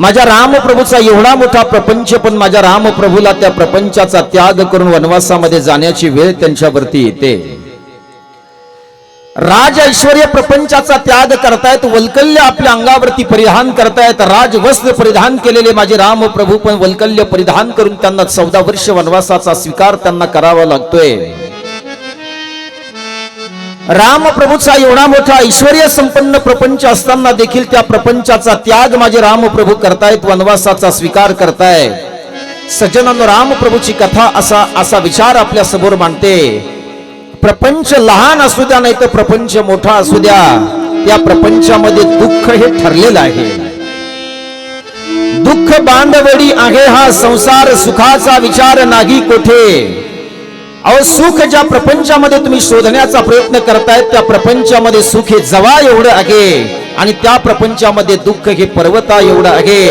माझ्या रामप्रभूचा एवढा मोठा प्रपंच पण माझ्या रामप्रभूला त्या प्रपंचाचा त्याग करून वनवासामध्ये जाण्याची वेळ त्यांच्यावरती येते. राज ऐश्वर्य प्रपंचाचा त्याग करतायत वल्कल्य आपल्या अंगावरती परिधान करतायत राजवस्त्र परिधान केलेले माझे राम प्रभू पण वल्कल्य परिधान करून त्यांना चौदा वर्ष वनवासाचा स्वीकार त्यांना करावा लागतोय. राम प्रभूचा एवढा मोठा ऐश्वर्य संपन्न प्रपंच असताना देखील त्या प्रपंचाचा त्याग माझे राम प्रभू करतायत वनवासाचा स्वीकार करताय. सज्जनानं राम प्रभूची कथा असा असा विचार आपल्यासमोर मांडते. प्रपंच लहान असू द्या नाही तर प्रपंच मोठा असू द्या. या प्रपंचामध्ये दुःख हे ठरलेलं आहे. दुःख बांधवडी आहे हा संसार सुखाचा विचार नाही कोठे. अहो सुख ज्या प्रपंचामध्ये तुम्ही शोधण्याचा प्रयत्न करतायत त्या प्रपंचामध्ये सुख हे जवा एवढं आहे. आणि त्या प्रपंचामध्ये दुःख हे पर्वता एवढं आहे.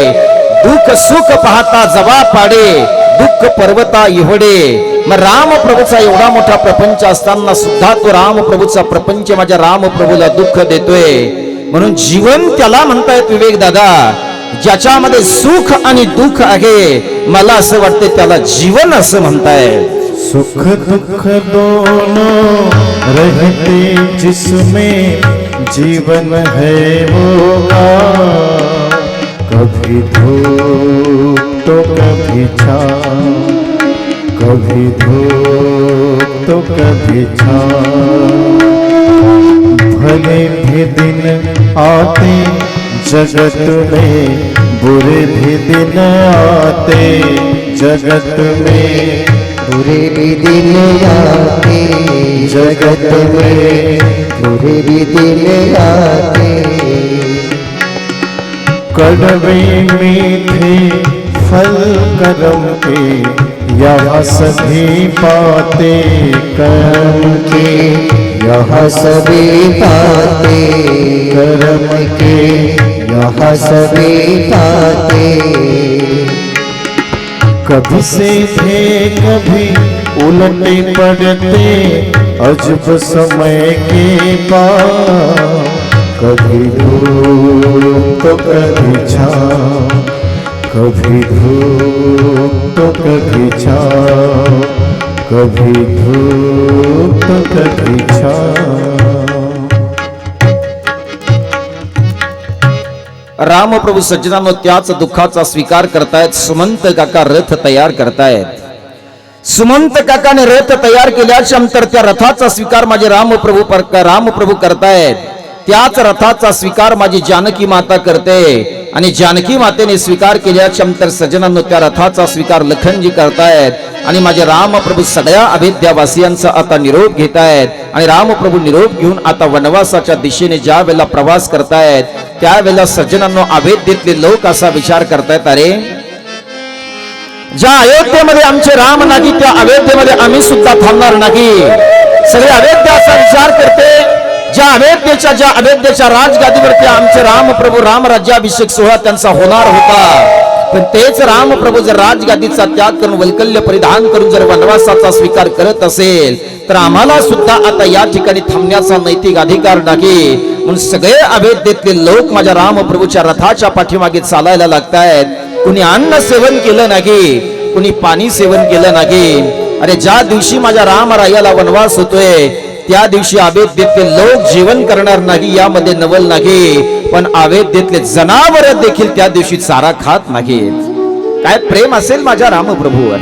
दुःख सुख पाहता जवा पाडे दुःख पर्वता एवढे मग राम प्रभूचा एवढा मोठा प्रपंच असताना सुद्धा तो राम प्रभूचा प्रपंच माझ्या राम प्रभूला दुःख देतोय. म्हणून जीवन त्याला म्हणतायत विवेक दादा ज्याच्यामध्ये सुख आणि दुःख आहे मला असं वाटतंय त्याला जीवन असं म्हणतायत. सुख दुख दोनों रहते जिसमें जीवन है वो कभी धूप तो कभी छा कभी धूप तो कभी छा भले भी दिन आते जगत में बुरे भी दिन आते जगत में बुरे भी दिन आते जगत में बुरे भी दिन आते। कड़वे मीठे फल करम के यहाँ सभी पाते कर्म के। यहाँ सभी पाते कर्म के यहाँ सभी पाते। कभी से थे कभी उलटे पड़ते, अजब समय के पास। कभी धूप तो कभी छाँव, कभी धूप तो कभी छाँव, कभी धूप तो कभी छाँव। रामप्रभू सज्जनांनो त्याच दुःखाचा स्वीकार करतायत. सुमंत काका रथ तयार करतायत. सुमंत काकाने रथ तयार केल्याच्यानंतर त्या रथाचा स्वीकार माझे रामप्रभू पर- रामप्रभू करतायत. त्याच रथाचा स्वीकार माझी जानकी माता करते. आणि जानकी मातेने स्वीकार केल्या चमतर सज्जनांनो त्या रथाचा स्वीकार लखनजी करतायत. आणि माझे रामप्रभू सगळ्या अभेद्यावासियांचा आता निरोप घेतायत. आणि रामप्रभू निरोप घेऊन आता वनवासाच्या दिशेने ज्या वेळेला प्रवास करतायत त्यावेळेला सज्जनांनो अभेद्येतले लोक असा विचार करतायत अरे ज्या अयोध्येमध्ये आमचे राम नाही त्या अयोध्येमध्ये आम्ही सुद्धा थांबणार नाही. सगळे अयोध्या असा विचार करते ज्या अयोध्येच्या ज्या अयोध्येच्या राजगादीवरती आमचे रामप्रभू रामराज्याभिषेक सोहळा त्यांचा होणार होता. पण तेच रामप्रभू जर राजगादीचा त्याग करून वैकल्य परिधान करून जर वनवासाचा स्वीकार करत असेल तर आम्हाला सुद्धा आता या ठिकाणी थांबण्याचा नैतिक अधिकार नाही. म्हणून सगळे अभेद्येतले लोक माझ्या रामप्रभूच्या रथाच्या पाठीमागे चालायला लागतायत. कुणी अन्न सेवन केलं नाही कुणी पाणी सेवन केलं नाही. अरे ज्या दिवशी माझ्या रामरायाला वनवास होतोय त्या दिवशी अवेद्येतले लोक जेवण करणार नाही यामध्ये नवल नाही. पण अवेद्येतले जनावर देखील त्या दिवशी चारा खात नाहीत. काय प्रेम असेल माझ्या रामप्रभूवर?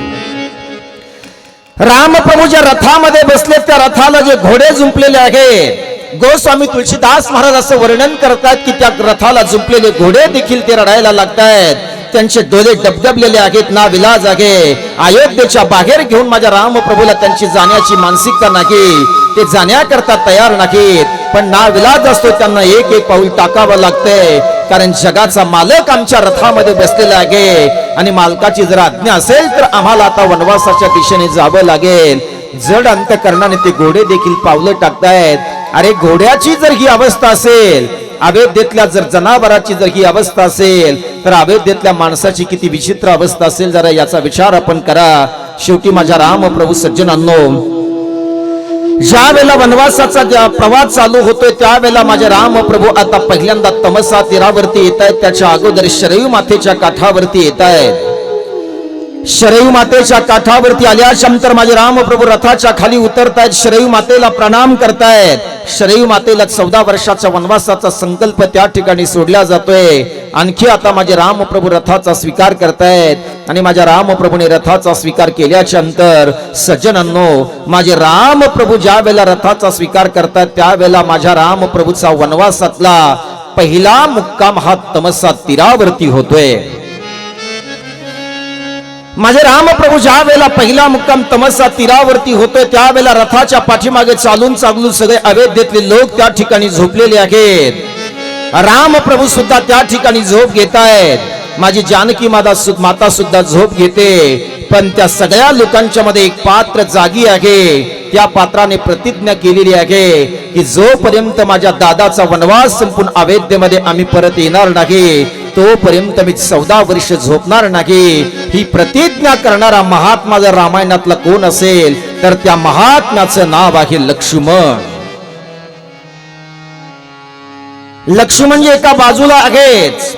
रामप्रभूच्या रथामध्ये बसले त्या रथाला जे घोडे जुंपलेले आहेत गोस्वामी तुळशीदास महाराज असं वर्णन करतात की त्या रथाला जुंपलेले घोडे देखील ते रडायला लागतायत. त्यांचे डोळे डबडबलेले आहेत ना विलाज आहे. अयोध्येच्या बाहेर घेऊन माझ्या रामप्रभूला त्यांची जाण्याची मानसिकता नाही. ते जाण्याकरता तयार नाहीत. पण ना विलाज असतो त्यांना एक एक पाऊल टाकावं लागतंय. कारण जगाचा मालक आमच्या रथामध्ये बसलेला आहे. आणि मालकाची जर आज्ञा असेल तर आम्हाला आता वनवासाच्या दिशेने जावं लागेल. जड अंतकरणाने ते घोडे देखील पावलं टाकतायत. अरे घोड्याची जर ही अवस्था असेल अवैधेतल्या जर जनावराची जर ही अवस्था असेल तर अवैधेतल्या माणसाची किती विचित्र अवस्था असेल जरा याचा विचार आपण करा. शेवटी माझ्या राम प्रभू सज्जनांनो ज्या वेळेला वनवासाचा ज्या प्रवास चालू होतोय त्यावेळेला माझे राम प्रभू आता पहिल्यांदा तमसा तीरावरती येत आहेत त्याच्या अगोदर शरयू मातेच्या काठावरती येत आहेत शरयू मातेच्या काठावरती आल्यानंतर माझे रामप्रभू रथाच्या खाली उतरतायत. शरयू मातेला प्रणाम करतायत. शरयू मातेला चौदा वर्षाच्या वनवासाचा संकल्प त्या ठिकाणी सोडला जातोय. आणखी आता माझे रामप्रभू रथाचा स्वीकार करतायत. आणि माझ्या रामप्रभूने रथाचा स्वीकार केल्याच्यानंतर सज्जनांनो माझे रामप्रभू ज्या वेळेला रथाचा स्वीकार करतायत त्यावेळेला माझ्या रामप्रभूचा वनवासातला पहिला मुक्काम हा तमसा तीरावरती होतोय. माझे रामप्रभू ज्या वेळेला पहिला मुक्काम तमसा तीरावरती होतोय त्यावेळेला रथाच्या पाठीमागे चालून चालून सगळे अवैधतेतले लोक त्या ठिकाणी झोपलेले आहेत. रामप्रभू सुद्धा त्या ठिकाणी झोप घेत आहेत माझी जानकी माता सु- माता सुद्धा झोप घेते. पण त्या सगळ्या लोकांच्या मध्ये एक पात्र जागी आहे. त्या पात्राने प्रतिज्ञा केलेली आहे की जोपर्यंत माझ्या दादाचा वनवास संपून अवैधमध्ये आम्ही परत येणार नाही तोपर्यंत मी चौदा वर्ष झोपणार नाही. ही प्रतिज्ञा करणारा महात्मा जर रामायणातला कोण असेल तर त्या महात्म्याचं नाव आहे लक्ष्मण. लक्ष्मण म्हणजे एका बाजूला आहेच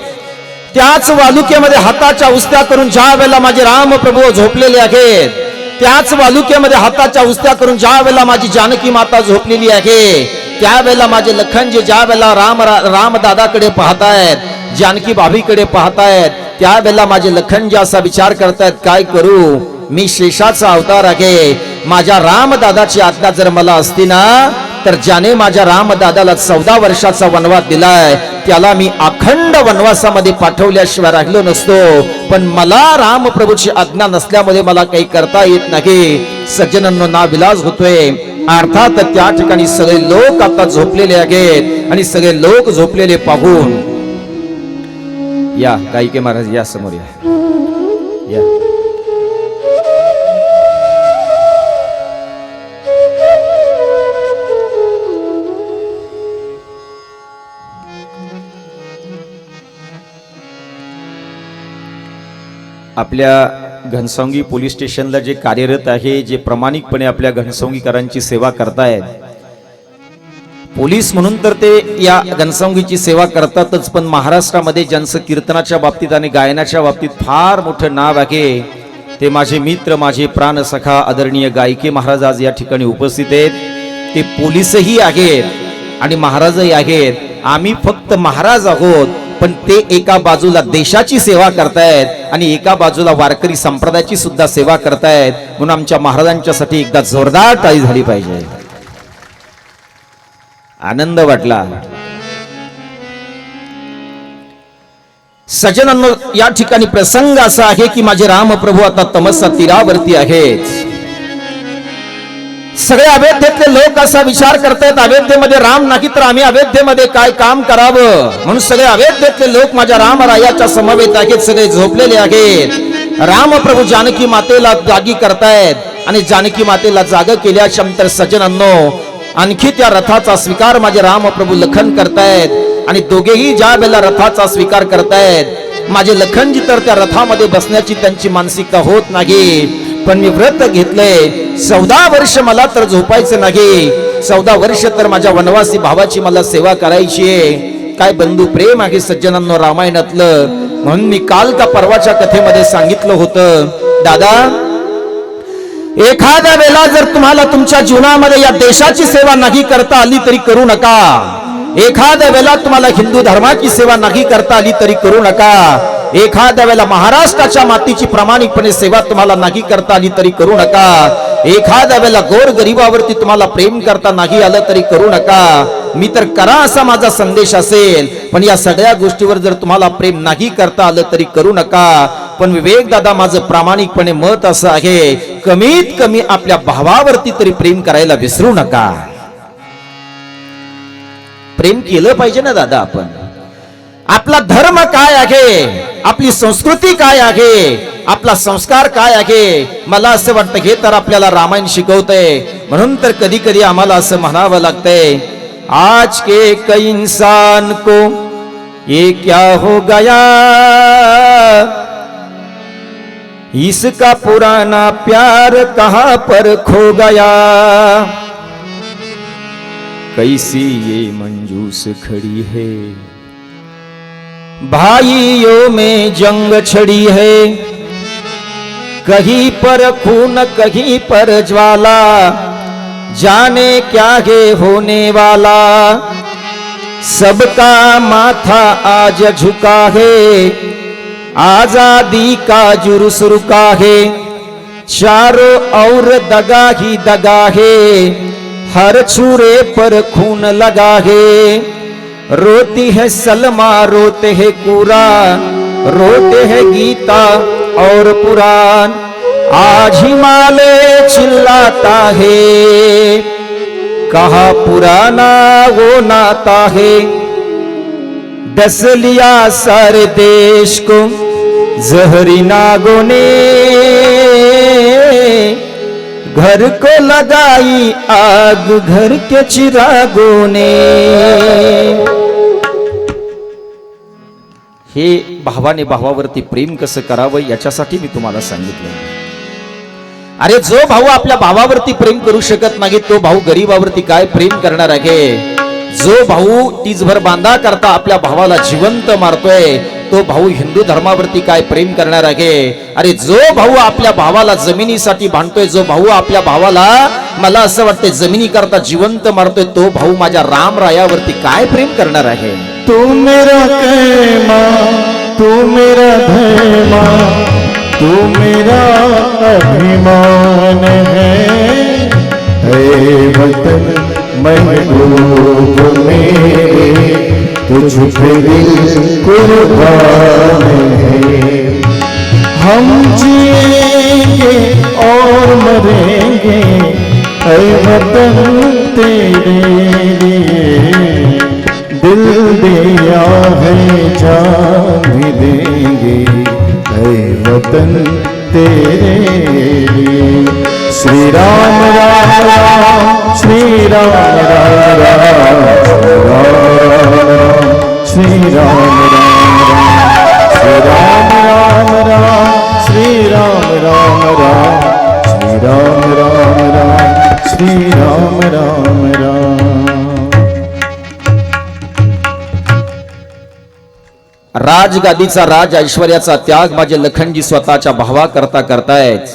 त्याच वालुक्यामध्ये हाताच्या उस्त्या करून ज्या वेळेला माझे रामप्रभू झोपलेले आहेत त्याच वालुक्यामध्ये हाताच्या उस्त्या करून ज्या वेळेला माझी जानकी माता झोपलेली आहे त्यावेळेला माझे लखनजी ज्या वेळेला राम रामदादाकडे पाहतायत जानकी भाभीकडे पाहतायत त्यावेळेला माझे लखनजी असा विचार करतायत काय करू? मी शेषाचा अवतार आहे. माझ्या रामदादाची आज्ञा जर मला असती ना तर ज्याने माझ्या रामदादाला चौदा वर्षाचा वनवास दिलाय त्याला मी अखंड वनवासामध्ये पाठवल्याशिवाय राहिलो नसतो. पण मला रामप्रभूची आज्ञा नसल्यामुळे मला काही करता येत नाही. सज्जनांनो ना विलास होतोय. अर्थात त्या ठिकाणी सगळे लोक आता झोपलेले आहेत आणि सगळे लोक झोपलेले पाहून. या गायके महाराज या समोर या या. आपल्या घनसावंगी पोलीस स्टेशनला जे कार्यरत आहे जे प्रामाणिकपणे आपल्या घनसावंगीकरांची सेवा करतायत. पोलीस म्हणून तर ते या घनसावंगीची सेवा करतातच पण महाराष्ट्रामध्ये ज्यांचं कीर्तनाच्या बाबतीत आणि गायनाच्या बाबतीत फार मोठं नाव आहे ते माझे मित्र माझे प्राणसखा आदरणीय गायके महाराज आज या ठिकाणी उपस्थित आहेत. ते पोलीसही आहेत आणि महाराजही आहेत. आम्ही फक्त महाराज आहोत. पण ते एका बाजूला देशाची सेवा करतायत आणि एका बाजूला वारकरी संप्रदायाची सुद्धा सेवा करतायत म्हणून आमच्या महाराजांच्यासाठी एकदा जोरदार टाळी झाली पाहिजे. आनंद वाटला. सजनांना या ठिकाणी प्रसंग असा आहे की माझे रामप्रभू आता तमसा तीरावरती आहेत. सगळे अवैधतेतले लोक असा विचार करतायत अवैधतेमध्ये राम नाही तर आम्ही अवैधतेमध्ये काय काम करावं? म्हणून सगळे अवैधतेतले लोक माझ्या रामरायाच्या समवेत आहेत सगळे झोपलेले आहेत. रामप्रभू जानकी मातेला जागी करतायत आणि जानकी मातेला जाग केल्याच्यानंतर सजनांनो आणखी त्या रथाचा स्वीकार माझे रामप्रभू लखन करतायत आणि दोघेही ज्या वेळेला रथाचा स्वीकार करतायत माझे लखनजी तर त्या रथामध्ये बसण्याची त्यांची मानसिकता होत नाही. पण मी व्रत घेतलंय. चौदा वर्ष मला तर झोपायचं नाही. चौदा वर्ष तर माझ्या वनवासी भावाची मला सेवा करायची आहे. काय बंधू प्रेम आहे सज्जनांनो रामायणातलं. म्हणून मी काल का परवाच्या कथेमध्ये सांगितलं होतं. दादा एखाद्या वेळेला जर तुम्हाला तुमच्या जीवनामध्ये या देशाची सेवा नाही करता आली तरी करू नका. एखाद्या वेळेला तुम्हाला हिंदू धर्माची सेवा नाही करता आली तरी करू नका. एखाद्या वेळेला महाराष्ट्राच्या मातीची प्रामाणिकपणे सेवा तुम्हाला नाही करता आली तरी करू नका. एखाद्या वेळेला गोर गरिबावरती तुम्हाला प्रेम करता नाही आलं तरी करू नका. मी तर करा असा माझा संदेश असेल पण या सगळ्या गोष्टीवर जर तुम्हाला प्रेम नाही करता आलं तरी करू नका. पण विवेक दादा माझं प्रामाणिकपणे मत असं आहे कमीत कमी आपल्या भावावरती तरी प्रेम करायला विसरू नका. प्रेम केलं पाहिजे ना दादा आपण. आपला धर्म काय आहे? आपली संस्कृती आहे? आपला संस्कार काय आहे? मला असं वाटतं, हे तर आपल्याला रामायण शिकवतंय. म्हणून कधी आज के कई इंसान को ये क्या हो गया? इसका पुराना प्यार कहाँ पर खो गया? कैसी ये मंजूस खड़ी है? भाइयों में जंग छड़ी है। कहीं पर खून, कहीं पर ज्वाला। जाने क्या है होने वाला। सबका माथा आज झुका है। आज़ादी का जुर्स रुका है। चारों और दगा ही दगा है। हर छुरे पर खून लगा है। रोती है सलमा, रोते है कुरान रोते है गीता और पुराण। आज हिमालय चिल्लाता है, कहा पुराना वो नाता है? डस लिया सारे देश को, जहरी नागों ने। घर को लगाई आग, घर के चिरागों ने। हे भावाने भावावरती प्रेम कसं करावं याच्यासाठी मी तुम्हाला सांगितलं. अरे जो भाऊ आपल्या भावावरती प्रेम करू शकत नाही तो भाऊ गरीबावरती काय प्रेम करणार आहे? जो भाऊ तीजभर बांधा करता आपल्या भावाला जिवंत मारतोय तो भाऊ हिंदू धर्मावरती काय प्रेम करणार आहे? अरे जो भाऊ आपल्या भावाला जमिनीसाठी भांडतोय जो भाऊ आपल्या भावाला मला असं वाटतंय जमिनी करता जिवंत मारतोय तो भाऊ माझ्या रामरायावरती काय प्रेम करणार आहे? तू मेरा कैमा, तू मेरा धैमा, तू मेरा अभिमान है। हे वतन महबूब मेरे, तुझ पे दिल कुर्बान है। हम जिएँगे और मरेंगे ऐ वतन तेरे लिए। दिल दिया है जान भी देंगे। है वतन तेरे लिए। श्री राम राम राम श्री राम राम राम श्री राम राम राम श्री राम राम राम श्री राम राम राम श्री राम राम राम श्री राम राम राम। राजगादीचा राज ऐश्वर्याचा त्याग माझे लखनजी स्वतःच्या भावा करता करतायत.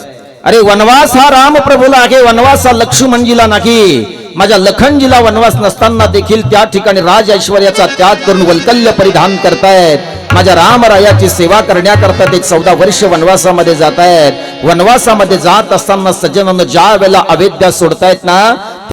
अरे वनवास हा राम प्रभूला आहे वनवास हा लक्ष्मणजीला नाही. माझ्या लखनजीला वनवास नसताना देखील त्या ठिकाणी राज ऐश्वर्याचा त्याग करून वल्कल्य परिधान करतायत. माझ्या रामरायाची सेवा करण्याकरता ते चौदा वर्ष वनवासामध्ये जात आहेत वनवासामध्ये जात असताना सज्जनानं ज्या वेळेला अवेद्या सोडतायत ना